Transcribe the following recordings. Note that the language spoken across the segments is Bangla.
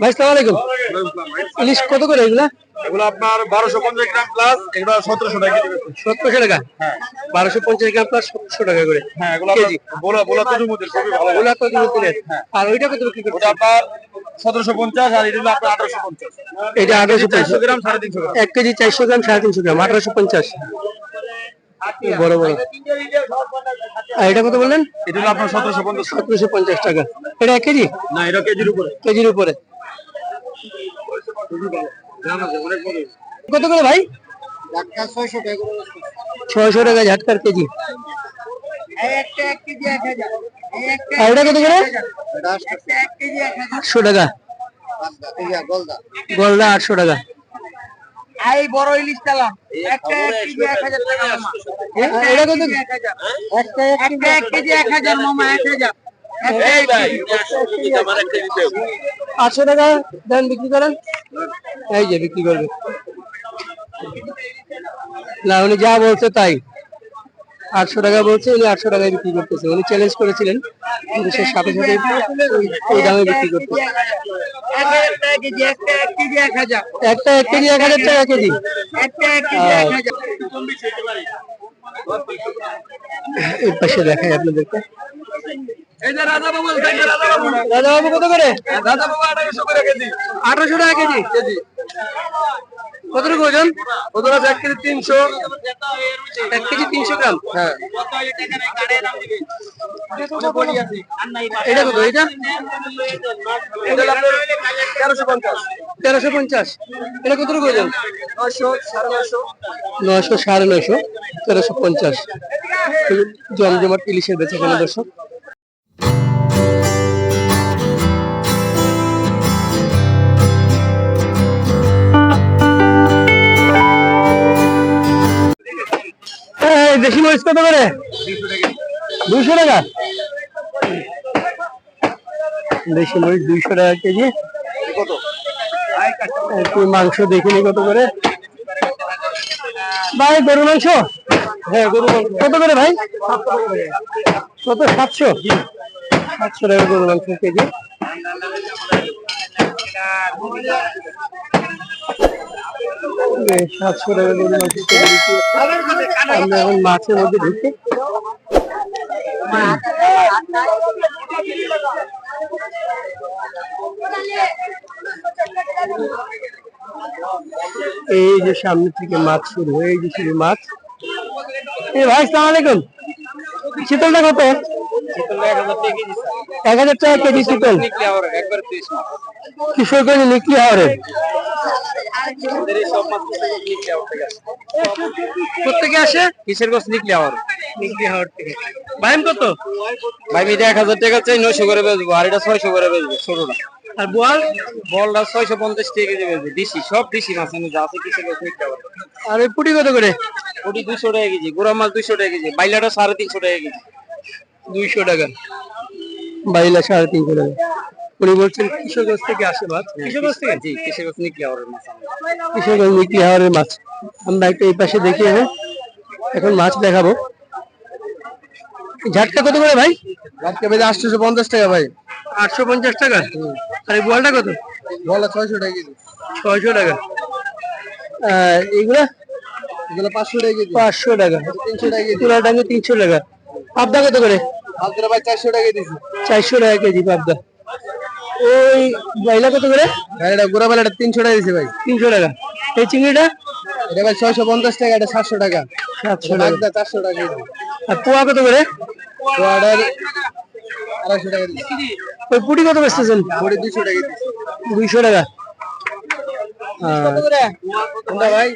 ভাই সালাম আলাইকুম। ইলিশ কত করে এগুলা? এগুলো আপনার বারোশো পঞ্চাশ গ্রাম প্লাস এগুলো সতেরোশো টাকা। সতেরোশো টাকা? বারোশো পঞ্চাশ গ্রাম প্লাস সতেরোশো টাকা করে। হ্যাঁ এগুলো কেজি? আপনার বোলা বোলা তজুর খুবই ভালো। করে আর ওইটা কত বিক্রি করছে ওটা আপনার সতেরোশো পঞ্চাশ আর এটা আপনার আঠারোশো পঞ্চাশ। এটা আঠারোশো চারশো গ্রাম সাড়ে তিনশো গ্রাম। এক কেজি চারশো গ্রাম সাড়ে তিনশো গ্রাম আঠারোশো পঞ্চাশ। বড় বড়। আর এটা কত বললেন? এটা হলো আপনার সতেরোশো পঞ্চাশ। সতেরোশো পঞ্চাশ টাকা। এটা এক কেজি? না এটা কেজির উপরে। কেজির উপরে দাম আছে অনেক বড় কত করে ভাই? ছয়শো টাকা ঝাটকার কেজি। আর এটা কত করে আটশো টাকা। গলদা আটশো টাকা। এই বড় ইলিশ চালাম একটা এক কেজি এক হাজার টাকা মামা। একটা এক কেজি এক হাজার মামা এক হাজার। আটশো টাকা দেন বিক্রি করেন। এই যে বিক্রি করবে। না উনি যা বলছে তাই। আটশো টাকা বলছে উনি আটশো টাকায় বিক্রি করতেছে। উনি চ্যালেঞ্জ করেছিলেন কিন্তু সে সাথে সাথে ওই- ওই দামে বিক্রি করতেছে একটা এক কেজি এক হাজার। টাকা কেজি। এই পাশে দেখাই আপনাদেরকে। কত করে? আঠারোশো করে কেজি। আঠারোশো টাকা কেজি? কেজি। কতটুকু ওজন? ওদের আছে এক কেজি তিনশো। এক কেজি তিনশো গ্রাম। হ্যাঁ। এটা কত? এটা? তেরোশো পঞ্চাশ। তেরোশো পঞ্চাশ। এটা কতটুকু ওজন? নয়শো সাড়ে নয়শো। তেরোশো পঞ্চাশ। জমজমাট ইলিশের বেচা কেনা দর্শক। এই দেশি মরিচ কত করে? দুইশো টাকা। দেশি মরিচ দুইশো টাকা কেজি। একটু মাংস দেখিনি কত করে। ভাই গরু মাংস? হ্যাঁ গরু মাংস। কত করে ভাই? কত? সাতশো। সাতশো টাকা গরু মাংস কেজি। আমরা এখন মাছের মধ্যে ঢুকি এই যে সামনে থেকে মাছ শুরু এই যে শুরু মাছ। ভাই সালাম আলাইকুম। শীতলটা কত? এক হাজার টাকা কেজি শীতল। আসে হাওড় থেকে কত? আমি এক হাজার টাকা চাই, নয়শো করে বেচবো, আর এটা ছয়শো করে বেচবো ছোটটা আর বোয়াল বলটা ছয়শো পঞ্চাশ টাকা কেজি দিশি সব দিশি মাছ আমি যা আছে গছ আর ওই পুটি কত করে? ওটি দুশো টাকা কেজি গোড়া মাছ দুশো টাকা কেজি বাইলাটা সাড়ে তিনশো টাকা কেজি। দুইশো টাকা। বাইলা সাড়ে তিনশো টাকা। উনি বলছেন কিশোরগঞ্জ থেকে আসে মাছ। কিশোরগঞ্জ থেকে? জি কিসের গছ নিকলি মাছ। কিশোরগঞ্জ নিকলি হাওড়ের মাছ। আমরা একটু এই পাশে দেখি এখন মাছ দেখাবো। ঝাটকা কত করে ভাই? আজকে বেজে আটশোশো পঞ্চাশ টাকা ভাই। আটশো পঞ্চাশ টাকা আর এই বোয়ালটা কত? বলা ছয়শো টাকা কেজি। ছয়শো টাকা। এইগুলা? এগুলো পাঁচশো টাকা কেজি। পাঁচশো টাকা। তিনশো টাকা কেজি। তুলার ডাঙ্গে তিনশো টাকা। পাবদা কত করে? আলতরা ভাই চারশো টাকা দিয়েছি চারশো টাকা কেজি পাবদা। ওই বাইলা কত করে? ভাই এটা গোড়া বেলাটা তিনশো টাকা দিয়েছি ভাই। তিনশো টাকা। এই চিংড়িটা? এটা ভাই ছয়শো পঞ্চাশ টাকা এটা সাতশো টাকা। সাতশো টাকা। চারশো টাকা কেজি। পোয়া কত করে? আড়াইশো টাকা ওই পুটি কত বেচতেছেন? দুশো টাকা দুইশো টাকা। ভাই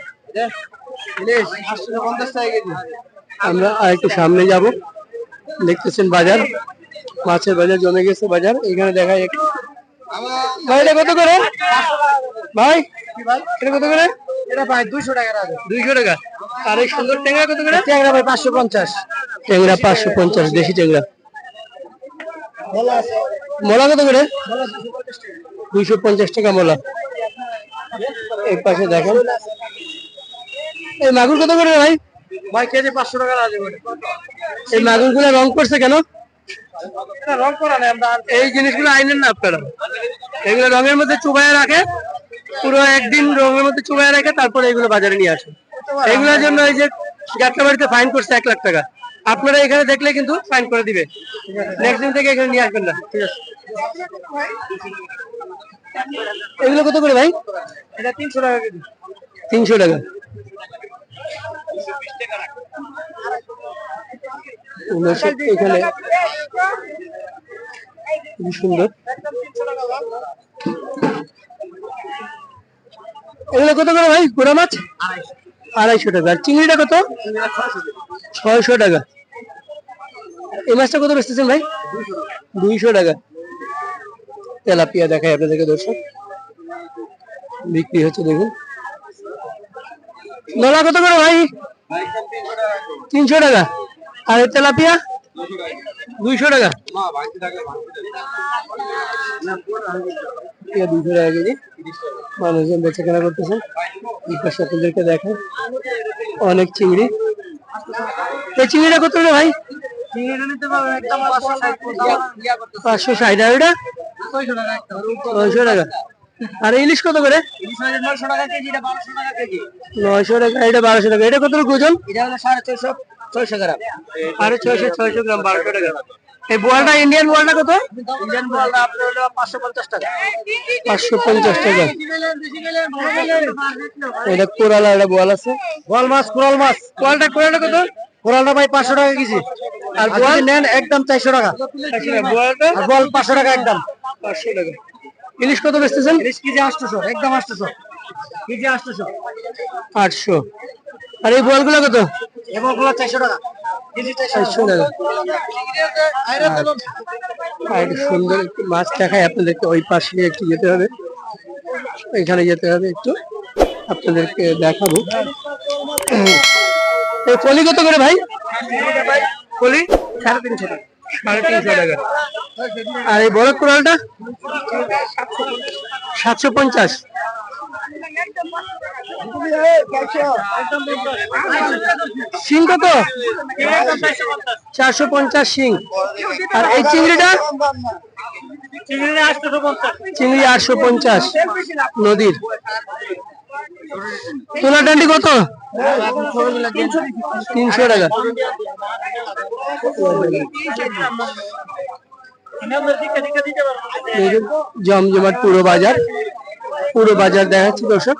আমরা আর একটু সামনে যাব। দেখতেছেন বাজার। মাছের বাজার জমে গেছে বাজার। এখানে দেখা যায় ভাই এটা কত করে? ভাই এটা কত করে? এটা ভাই দুশো টাকা দুইশো টাকা। আর এই সুন্দর ট্যাংরা কত করে? ট্যাংরা ভাই পাঁচশো পঞ্চাশ। ট্যাংরা পাঁচশো পঞ্চাশ দেশি ট্যাংরা। মোলা কত করে? দুইশো পঞ্চাশ টাকা। মোলা। এই পাশে দেখেন। এই মাগুর কত করে ভাই? ভাই কেজি পাঁচশো টাকা এই মাগুরগুলো রং করছে কেন? এই জিনিসগুলো আইনেন না আপনারা। এগুলো রঙের মধ্যে চুবাইয়া রাখে পুরো একদিন রঙের মধ্যে চুবাইয়া রাখে তারপরে এগুলো বাজারে নিয়ে আসে। এগুলোর জন্য এই যে যাত্রাবাড়িতে ফাইন করছে এক লাখ টাকা। আপনারা এখানে দেখলে কিন্তু ফাইন করে দিবে। নেক্সট দিন থেকে এখানে নিয়ে আসবেন না। ঠিক আছে। এগুলো কত করে ভাই? এটা তিনশো টাকা কেজি। তিনশো টাকা। এখানে খুবই সুন্দর। এগুলো কত করে ভাই? গোড়া মাছ? আড়াইশো টাকা। আর চিংড়িটা কত? ছয়শো টাকা। এই মাছটা কত বেচতেছেন ভাই? দুইশো টাকা। তেলাপিয়া দেখায় আপনাদেরকে দর্শক। বিক্রি হচ্ছে দেখুন। নলা কত করে ভাই? তিনশো টাকা। আর তেলাপিয়া? দুইশো টাকা। দুইশো টাকা কেজি। মানুষজন বেচা কেনা করতেছে এই পাশে আপনাদেরকে দেখায় অনেক চিংড়ি। এই চিংড়িটা কত ভাই? পাঁচশো ষাট। আর ওটা ছয়শো টাকা। আর ইলিশ কত করে? নয়শো টাকা। এটা বারোশো টাকা এটা কত ওজন? এটা হলো সাড়ে ছয়শো ছয়শো গ্রাম। আরে ছয়শো ছয়শো গ্রাম বারোশো টাকা। এই বোয়ালটা ইন্ডিয়ান বোয়ালটা কত? ইন্ডিয়ান বলটা আপনার হলো পাঁচশো পঞ্চাশ টাকা। পাঁচশো পঞ্চাশ টাকা। এটা কোরালা একটা বোয়াল আছে। বল মাছ কোরাল মাছ। কোয়ালটা কোরালটা কত? কোরালটা ভাই পাঁচশো টাকা কেজি। আর বোয়াল? নেন একদম চারশো টাকা। বোয়ালটা? আর বল পাঁচশো টাকা একদম। পাঁচশো টাকা। ইলিশ কত বেচতেছেন? ইলিশ কেজি আটশোশো একদম আটশোশো কেজি আটশোশো আটশো। আর এই বোয়ালগুলো কত? এবংগুলো চারশো টাকা। সুন্দর একটু মাছ দেখায় আপনাদেরকে ওই পাশে একটু যেতে হবে। এখানে যেতে হবে একটু। আপনাদেরকে দেখাবো। এই কলি কত করে ভাই? কলি সাড়ে তিনশো টাকা সাড়ে তিনশো টাকা। আর এই বড় কোরালটা? সাতশো পঞ্চাশ। শিং কত? চারশো পঞ্চাশ শিং। আর এই চিংড়িটা? চিংড়ি আটশো পঞ্চাশ। নদীর। তোলা ডান্ডি কত? তিনশো টাকা। জমজমাট পুরো বাজার। পুরো বাজার দেখাচ্ছি দর্শক।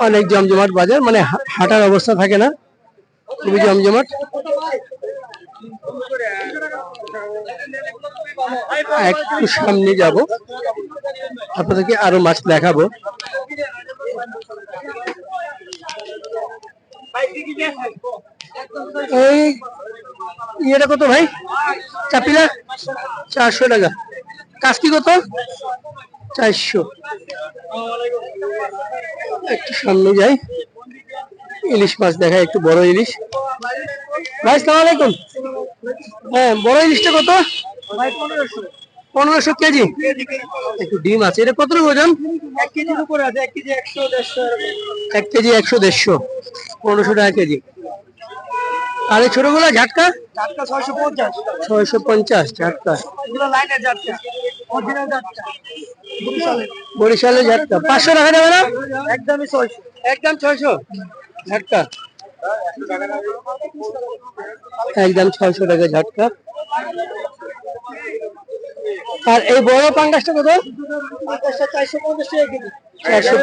অনেক জমজমাট বাজার মানে হাঁটার অবস্থা থাকে না। খুবই জমজমাট। একটু সামনে যাব। আপনাদেরকে আরও মাছ দেখাবো। এই ইয়েটা কত ভাই? চাপিলা? চারশো টাকা। কাস্কি কত চারশো। একটু সামনে যাই। ইলিশ মাছ দেখায় একটু বড় ইলিশ। ভাই সালাম আলাইকুম। হ্যাঁ বড় ইলিশটা কত? পনেরোশো কেজি। একটু ডিম আছে। এটা কত ওজন? এক কেজির উপরে আছে এক কেজি একশো দেড়শো। এক কেজি একশো দেড়শো পনেরোশো টাকা কেজি। আর এই ছোটগুলো ঝাটকা? ছয়শো পঞ্চাশ। ছয়শো পঞ্চাশ ঝাটকা। লাইনের অরিজিনাল যাচ্ছে বরিশালের ঝাটকা। পাঁচশো টাকা দেবে না? একদমই ছয়শো। একদম ছয়শো। ঝাটকা। একদম ছয়শো টাকা ঝাটকা। আর এই বড় পাঙ্গাসটা কত চারশো পঞ্চাশ টাকা কেজি। চারশো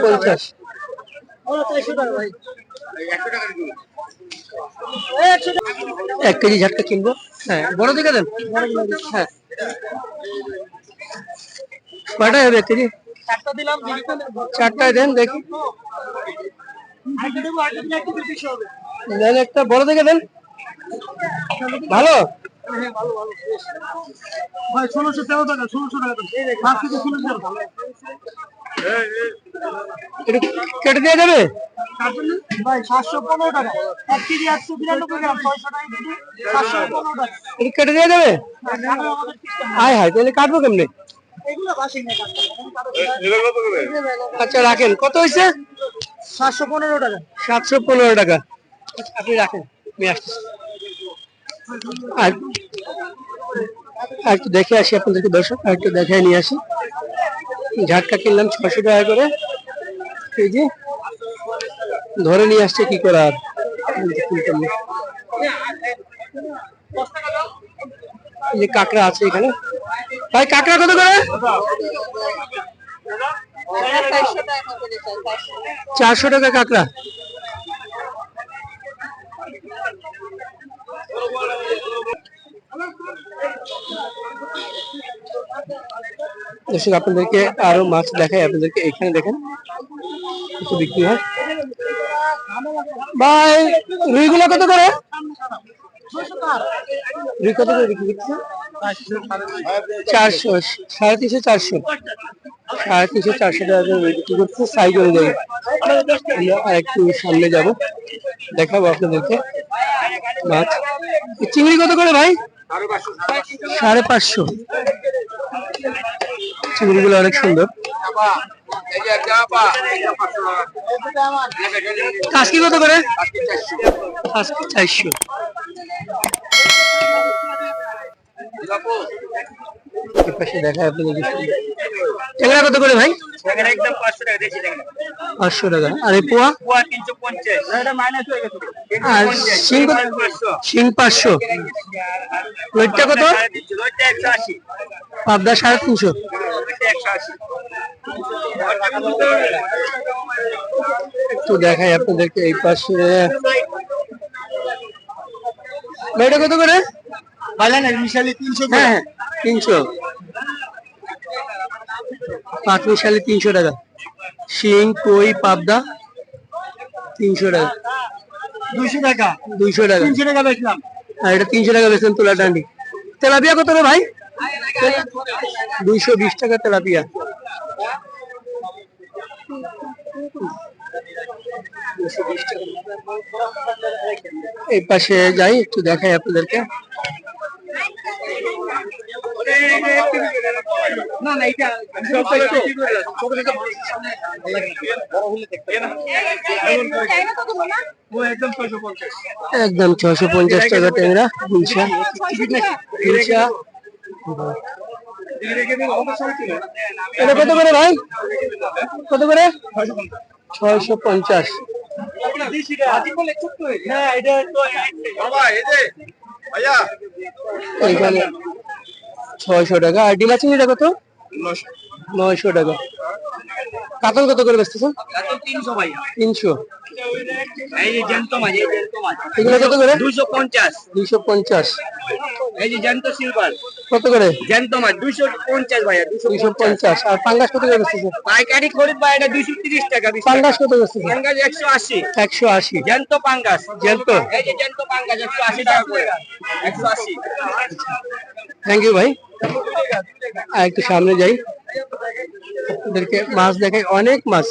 এক কেজি ঝাটকা কিনবো? হ্যাঁ বড় দিকে দেন। হ্যাঁ। কয়টায় হবে দিলাম চারটায় দেন দেখি। দেন একটা বড় দেখে দেন। ভালো? ভাই ষোলোশো তেরো টাকা ষোলোশো টাকা পাঁচ কেজি ষোলোশো কেটে দেওয়া যাবে ভাই সাতশো পনেরো টাকা। এক কেজি একশো বিরানব্বই গ্রাম ছয়শো টাকা কেজি। সাতশো পনেরো টাকা। একটু কেটে দেওয়া যাবে হাই হাই তাহলে কাটবো কেমনে? আচ্ছা রাখেন। কত হয়েছে? সাতশো পনেরো টাকা। সাতশো পনেরো টাকা। আপনি রাখেন। আমি আসছি আর একটু দেখে আসি আপনাদেরকে, দর্শক, আর একটু দেখে নিয়ে আসি। ঝাটকা কিনলাম ছশো টাকা করে। এই যে, ধরে নিয়ে আসছে কি করে আর? কিনতাম না। এই যে কাঁকড়া আছে এখানে। ভাই, কাঁকড়া কত করে? চারশো টাকা কাঁকড়া। দর্শক, আপনাদেরকে আরও মাছ দেখায় আপনাদেরকে এখানে দেখেন কিছু বিক্রি হয়। ভাই, রুইগুলো কত করে? চারশো, সাড়ে তিনশো, চারশো। সাড়ে তিনশো, চারশো টাকা একটু সামনে যাব। দেখাবো আপনাদেরকে। মাছ। চিংড়ি কত করে ভাই? সাড়ে পাঁচশো। চিংড়িগুলো অনেক সুন্দর। কাজকি কত করে? চারশো। এই পাশে দেখায় আপনাদের ট্যাংরা কত করে ভাই? পাঁচশো টাকা আর এই পোয়া? হয়ে শিং শিং পাঁচশো। রোজটা কত? পাবদা সাড়ে তিনশো। একটু দেখাই আপনাদেরকে এই পাশে। এটা কত করে? মিশালি তিনশো হ্যাঁ হ্যাঁ তিনশো। পাঁচ মিশালি তিনশো টাকা। শিং কই পাবদা তিনশো টাকা। দুশো টাকা। দুইশো টাকা। তিনশো টাকা বেচলাম। আর এটা তিনশো টাকা তোলা ডান্ডি। তেলাপিয়া কত রে ভাই? দুইশো বিশ টাকা তেলাপিয়া। এই পাশে যাই একটু দেখাই আপনাদেরকে। না না এটা একদম ছশো পঞ্চাশ টাকা ট্যাংরা এটা কত করে ভাই? কত করে? ছয়শো পঞ্চাশ। এইখানে ছয়শো টাকা। আর ডিমা চিংড়িটা কত? নয়শো টাকা। কাতল কত করে বেচতেছেন তিনশো। ভাই তিনশো এই যে জ্যান্ত মাছ এই জ্যান্ত মাছ। এগুলো কত করে? দুইশো পঞ্চাশ। দুইশো পঞ্চাশ। এই যে জ্যান্ত সিলভার। কত করে? জ্যান্ত মাছ দুইশো পঞ্চাশ ভাইয়া দুইশো পঞ্চাশ। আর পাঙ্গাস কত করে বেচতেছেন পাইকারি খরিদ ভাই এটা দুইশো তিরিশ টাকা। পাঙ্গাস কত বেচতেছেন পাঙ্গাস একশো আশি। একশো আশি। জ্যান্ত পাঙ্গাস। জ্যান্ত? এই যে জ্যান্ত পাঙ্গাস একশো আশি টাকা করে। একশো আশি। থ্যাংক ইউ ভাই। আর একটু সামনে যাই। আপনাদেরকে মাছ দেখাই। অনেক মাছ।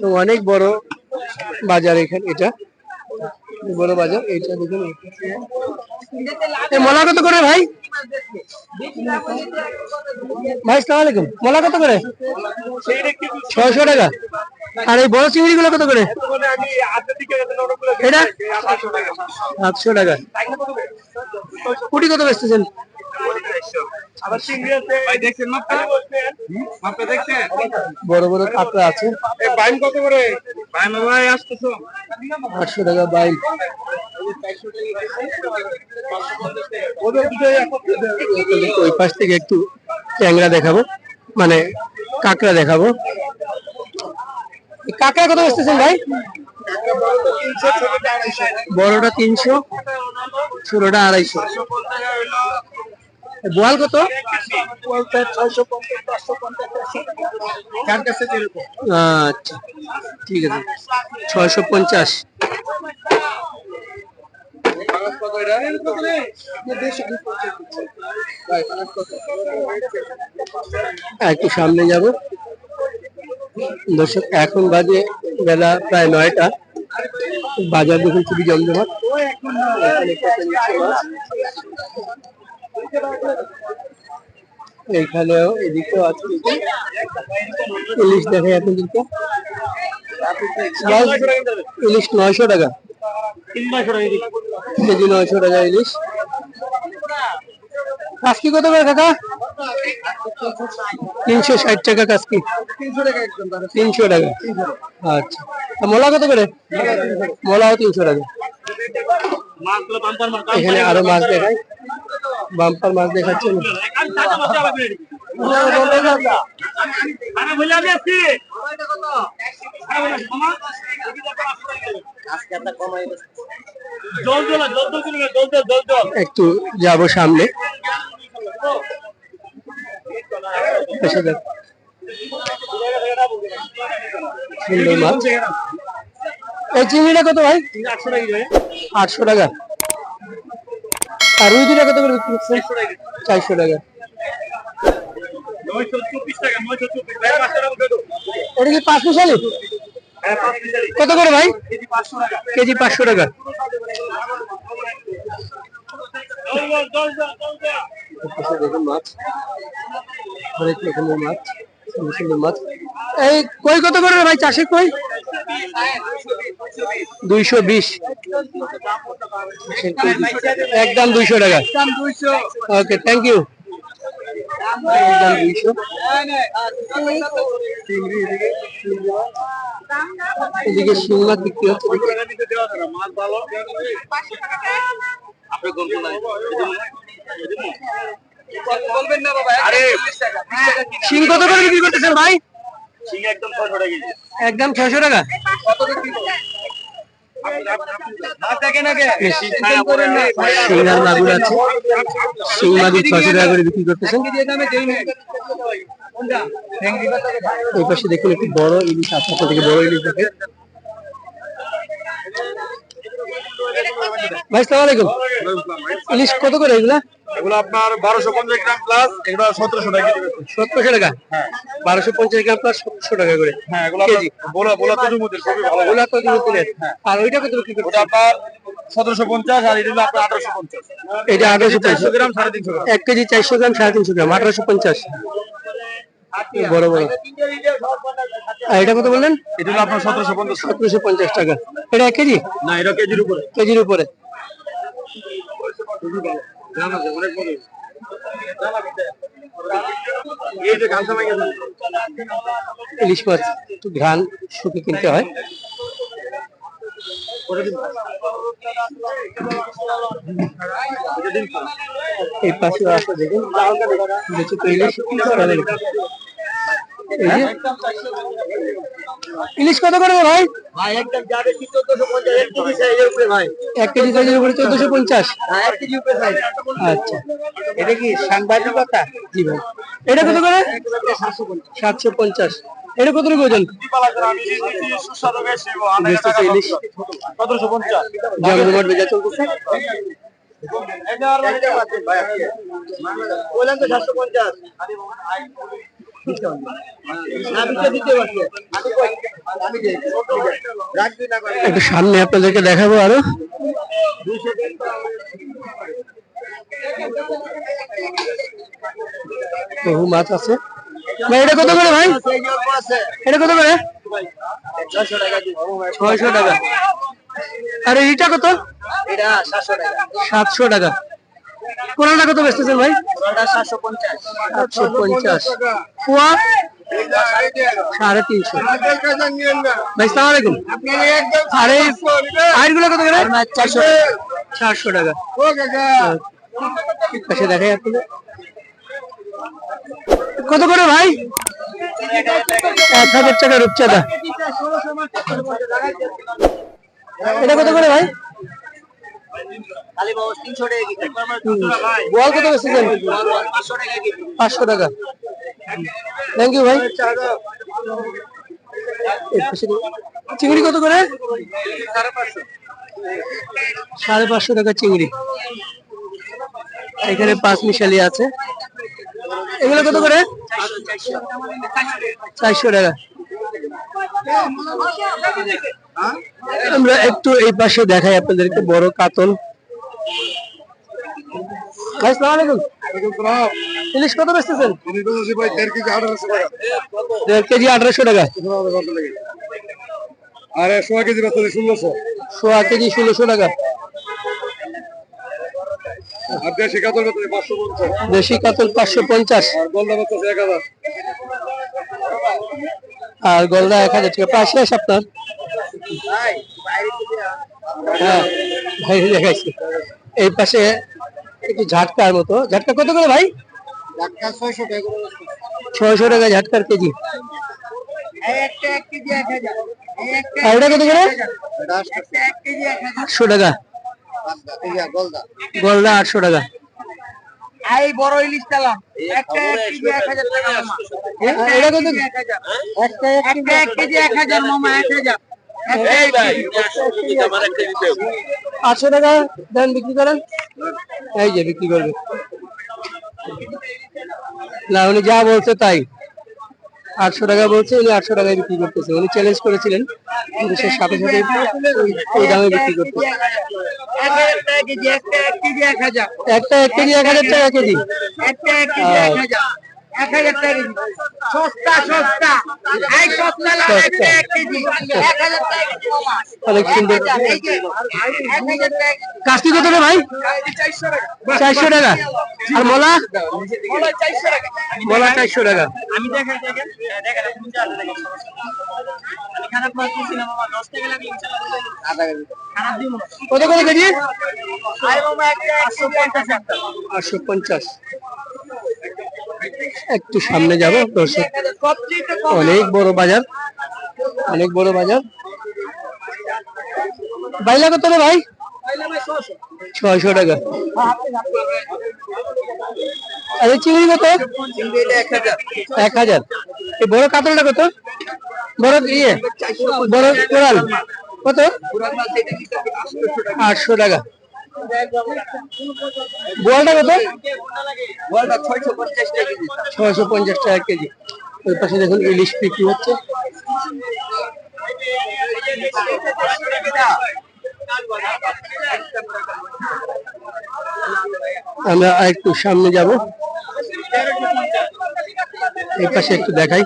এবং অনেক বড় বাজার এখানে, এটা। বড় বাজার এটা দেখুন। মলা কত করে ভাই? ভাই সালাম আলাইকুম। মলা কত করে? ছয়শো টাকা। আর এই বড় চিংড়ি গুলো কত করে? এটা? সাতশো টাকা। কুটি কত বেচতেছেন? ভাই দেখছেন মাপটা? মাপটা দেখছেন? বড় বড় কাঁকড়া আছে। বাইম কত করে? বাইম ভাই আসতেছো। আটশো টাকা ওই পাশ থেকে একটু ট্যাংরা দেখাবো। মানে কাঁকড়া দেখাবো। কাঁকড়া কত বেচতেছেন ভাই? বড়টা তিনশো ছোটটা আড়াইশো। বোয়াল কত? আচ্ছা ঠিক আছে। ছয়শো পঞ্চাশ। একটু সামনে যাব। দর্শক এখন বাজে বেলা প্রায় নয়টা। বাজার দেখুন খুবই জমজমাট। এইখানেও এদিকেও আছে। ইলিশ দেখে আপনাদেরকে। ইলিশ নয়শো টাকা। কেজি নয়শো টাকা ইলিশ। কাসকি কত করে কাকা? তিনশো ষাট টাকা কাসকি। তিনশো টাকা আচ্ছা। মোলা কত করে? মোলাও তিনশো টাকা। এখানে আরও মাছ দেখায় বাম্পার মাছ দেখাচ্ছেন একটু যাব সামনে। সুন্দর মাছ। এই চিংড়িটা কত ভাই? আটশো টাকা। আর রুই দুটা কত করে বিক্রি করছেন চারশো টাকা এটা কি পাঁচ মিশালি কত করে ভাই কেজি পাঁচশো টাকা মাছ অনেক রকমের মাছ মাছ এই কই কত করে ভাই চাষে কই? দুইশো বিশ। একদম দুইশো টাকা। ওকে থ্যাংক ইউ একদম দুইশো। এদিকে শিং মাছ বিক্রি হচ্ছে। কত করে বিক্রি করতেছেন ভাই? একদম টাকা শিং আর মাগুর আছে। শিং মাগুর ছয়শো টাকা করে বিক্রি করতেছেন? এই পাশে দেখুন একটু বড় ইলিশ আপনার থেকে বড় ইলিশ দেখে। ভাই সালাম আলাইকুম। ইলিশ কত করে এগুলা? এগুলো আপনার বারোশো পঞ্চাশ গ্রাম প্লাস এগুলো সতেরোশো টাকা সতেরোশো টাকা বারোশো পঞ্চাশ গ্রাম প্লাস সতেরোশো টাকা করে। হ্যাঁ এগুলো কেজি। বোলা বোলা তজুর খুবই ভালো। ওগুলা তো দিনের দিনের আর ওইটা কত বিক্রি করছে আপনার সতেরোশো পঞ্চাশ আর এটা আপনার আঠারোশো পঞ্চাশ। এটা আঠারোশো গ্রাম সাড়ে তিনশো গ্রাম। এক কেজি চারশো গ্রাম সাড়ে তিনশো গ্রাম আঠারোশো পঞ্চাশ। বড় বড়। আর এটা কত বললেন? এটা হলো আপনার সতেরোশো পঞ্চাশ সতেরোশো পঞ্চাশ টাকা। এটা এক কেজি? না এটা কেজির উপরে। কেজির উপরে। ইলিশ মাছ একটু ঘ্রাণ শুকে কিনতে হয়। এই পাশে আছে দেখুন। তো ইলিশ ইলিশ কত করে ভাই? ভাই একদম যাবে কি কেজি সাইজের উপরে ভাই। কেজি সাইজের উপরে চোদ্দশো পঞ্চাশ? হ্যাঁ এক কেজি উপরে সাইজ আচ্ছা। এটা কি সাংবাদিকতা? জি ভাই। এটা কত করে? একটু সামনে আপনাদেরকে দেখাবো আরও। বহু মাছ আছে। ভাই এটা কত করে ভাই? এটা কত করে? ছয়শো টাকা। আর এইটা কত? সাতশো টাকা। কোনটা কত বেচতেছেন ভাই? সাতশো পঞ্চাশ। পোয়া? সাড়ে তিনশো। ভাই সালাম আলাইকুম। আর এই কত করে? চারশো চারশো টাকা পাশে দেখাই আপনাদের কত করে ভাই? এক হাজার টাকা রূপচাঁদা। এটা কত করে ভাই? বল কত পাঁচশো টাকা। থ্যাংক ইউ ভাই। চিংড়ি কত করে? সাড়ে পাঁচশো টাকা চিংড়ি। এখানে পাঁচ মিশালি আছে। এগুলো কত করে? চারশো টাকা। আমরা একটু এই পাশে দেখাই আপনাদেরকে বড় কাতল। ইলিশ কত বেচতেছেন? দেড় কেজি আঠারোশো টাকা। আরে সোয়া কেজি বেচতে ষোলোশো। সোয়া কেজি ষোলোশো টাকা। দেশি কাতল পাঁচশো পঞ্চাশ। দেশি কাতল পাঁচশো পঞ্চাশ। আর গলদা কত? এক হাজার। আর গলদা এক হাজার টাকা। পাশে আছে আপনার? হ্যাঁ দেখাইছি এই পাশে একটু ঝাটকার মতো। ঝাটকা কত করে ভাই? ছয়শো টাকা ঝাটকার কেজি। কত করে? আটশো টাকা। গলদা। আটশো টাকা। এই বড় ইলিশ চালান একটা এক কেজি এক হাজার টাকা এটা কত? একটা এক কেজি এক হাজার মামা এক হাজার। আটশো টাকা দেন বিক্রি করেন। এই যে বিক্রি করবে। না উনি যা বলছে তাই। আটশো টাকা বলছে উনি আটশো টাকায় বিক্রি করতেছে। উনি চ্যালেঞ্জ করেছিলেন কিন্তু সে সাথে সাথে ওই- ওই দামে বিক্রি করতেছে। কেজি একটা এক কেজি এক হাজার। টাকা কেজি। এক হাজার টাকা সস্তা সস্তা। এক কেজি। এক হাজার টাকা অনেক সুন্দর। কাস্তি কত রে ভাই? চারশো টাকা। চারশো টাকা। আর মোলা বলো চারশো টাকা মোলা চারশো টাকা আমি দেখেন দেখেন কত করে কেজি? আটশো পঞ্চাশ। একটু সামনে যাব, দর্শক। অনেক বড় বাজার, অনেক বড় বাজার। বাইলা কত রে ভাই? ছয়শো টাকা। আরে চিংড়ি কত? এক হাজার। এই বড় কাতলটা কত? বড় ইয়ে বড় কোরাল। কত? আটশো টাকা। বোয়ালটা কত? বলটা ছয়শো পঞ্চাশ টাকা কেজি। ছয়শো পঞ্চাশ টাকা কেজি। ওই পাশে দেখুন ইলিশ বিক্রি হচ্ছে। আমরা একটু সামনে যাব। এই পাশে একটু দেখাই।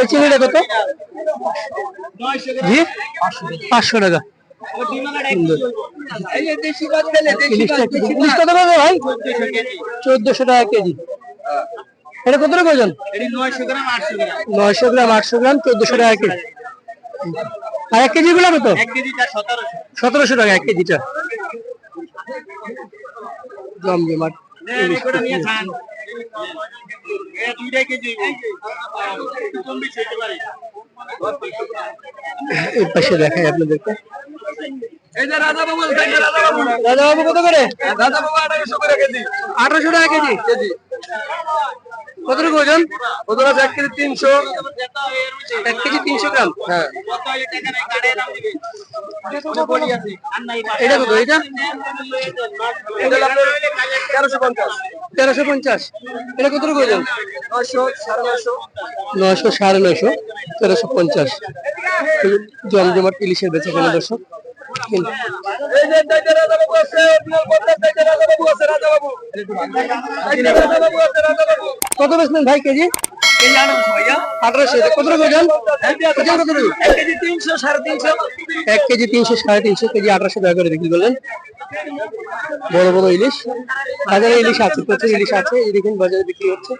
এই চিংড়িটা কত? জি? পাঁচশো টাকা। চোদ্দশো টাকা কেজি। এটা কত টাকা ওজন? নয়শো গ্রাম আটশো গ্রাম। চোদ্দশো টাকা কেজি। আর এক কেজি গুলো কত? সতেরোশো। টাকা এক কেজিটা। জমজমাট ইলিশ করে নিয়ে বিক্রি খান এ দুইটাই কেজি। একটু কম বেশি হতে পারে। এই পাশে দেখাই আপনাদেরকে। এই যে রাজা বাবু এই যে রাজা বাবু। দাদা বাবু কত করে? আঠারোশো টাকা কেজি? কেজি। কত ওজন? ওজন আছে এক কেজি তিনশো। এক কেজি তিনশো গ্রাম? হ্যাঁ। এটা কত? তেরোশো পঞ্চাশ। এটা কত টাকা ওজন? নয়শো সাড়ে নয়শো। নয়শো তেরোশো পঞ্চাশ। জমজমাট ইলিশের বেচা কেনা দর্শক। এই যে আছে আছে আছে কত বেচলেন ভাই কেজি? তিনশো সাড়ে তিনশো। এক কেজি তিনশো সাড়ে তিনশো কেজি আঠারোশো টাকা করে বিক্রি করলেন। বড় বড় ইলিশ। বাজারে ইলিশ আছে প্রচুর ইলিশ আছে। এই দেখুন বাজারে বিক্রি হচ্ছে।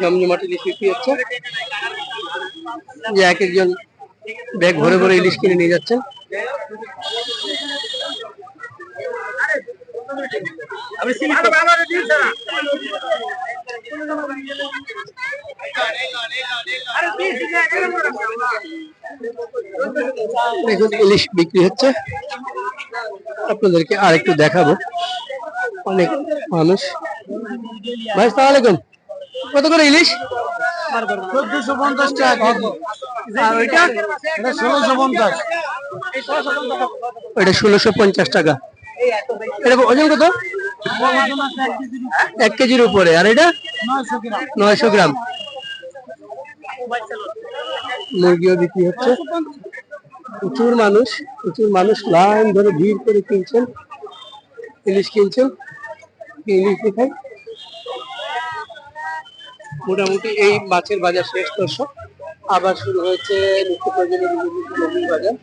জমজমাট ইলিশ বিক্রি হচ্ছে। যে এক একজন ব্যাগ ভরে ভরে ইলিশ কিনে নিয়ে যাচ্ছেন। আমি সিলেক্ট করব আমার দিছ না আরে দিছ না কেন দেখুন ইলিশ বিক্রি হচ্ছে। আপনাদেরকে আরেকটু দেখাবো। অনেক মানুষ। ভাই সালাম আলাইকুম। কত করে ইলিশ? চোদ্দশো পঞ্চাশ টাকা ষোলোশো পঞ্চাশ। ওইটা ষোলোশো পঞ্চাশ টাকা। এটা ওজন কত? এক কেজির উপরে। আর এটা? নয়শো গ্রাম। মুরগিও বিক্রি হচ্ছে। প্রচুর মানুষ প্রচুর মানুষ লাইন ধরে ভিড় করে কিনছেন। ইলিশ কিনছেন। ইলিশ মোটামুটি এই মাছের বাজার শেষ দর্শক। আবার শুরু হয়েছে নিত্য প্রয়োজনীয় বিভিন্ন বাজার